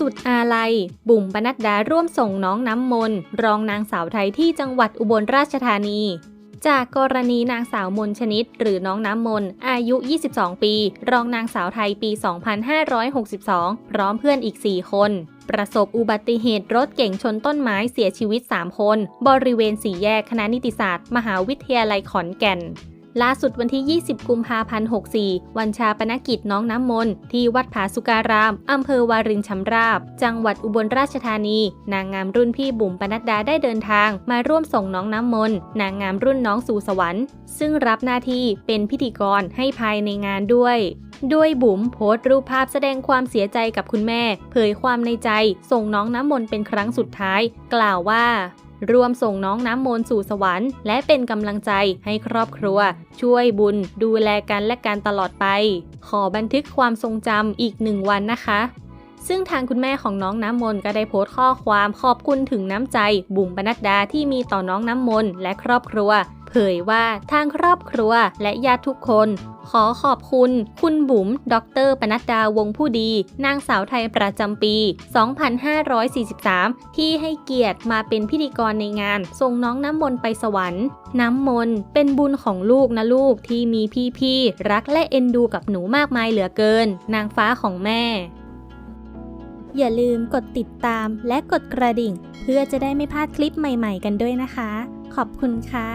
สุดอาลัย บุ๋มปนัดดาร่วมส่งน้องน้ำมนต์รองนางสาวไทยที่จังหวัดอุบลราชธานี จากกรณีนางสาวมนชนิด หรือน้องน้ำมนต์อายุ 22 ปี รองนางสาวไทยปี 2562 พร้อมเพื่อนอีก 4 คน ประสบอุบัติเหตุรถเก่งชนต้นไม้เสียชีวิต 3 คน บริเวณสี่แยกคณะนิติศาสตร์ มหาวิทยาลัยขอนแก่น ล่าสุดวันที่ 20 กุมภาพันธ์ 64 วันชาปนกิจน้องน้ำมนต์ที่วัดผาสุการาม อำเภอวารินชำราบ จังหวัดอุบลราชธานี นางงามรุ่นพี่บุ๋มปนัดดาได้เดินทาง มาร่วมส่งน้องน้ำมนต์นางงามรุ่นน้องสู่สวรรค์ ซึ่งรับหน้าที่เป็นพิธีกรให้ภายในงานด้วยด้วยบุ๋มโพสต์รูปภาพแสดงความเสียใจกับคุณแม่ เผยความในใจ ส่งน้องน้ำมนต์เป็นครั้งสุดท้าย กล่าวว่า รวมส่งน้องน้ำมนต์สู่สวรรค์ และเป็นกำลังใจให้ครอบครัว ช่วยบุญ ดูแลกันและกันตลอดไป ขอบันทึกความทรงจำอีกหนึ่งวันนะคะซึ่งทางคุณแม่ของน้องน้ำมนต์ก็ได้โพสต์ข้อความขอบคุณถึงน้ำใจ บุ๋มปนัดดาที่มีต่อน้องน้ำมนต์และครอบครัว เผยว่าทางครอบครัวและญาติทุกคน ขอขอบคุณ คุณบุ๋ม ดร ปนัดดาวงผู้ดี นางสาวไทยประจำปี 2543 ที่ให้เกียรติมาเป็นพิธีกรในงาน ส่งน้องน้ำมนต์ไปสวรรค์ น้ำมนต์เป็นบุญของลูกนะลูกที่มีพี่ๆ รักและเอ็นดูกับหนูมากมายเหลือเกิน นางฟ้าของแม่ อย่าลืมกดติดตามและกดกระดิ่ง เพื่อจะได้ไม่พลาดคลิปใหม่ ๆ กันด้วยนะคะ ขอบคุณค่ะ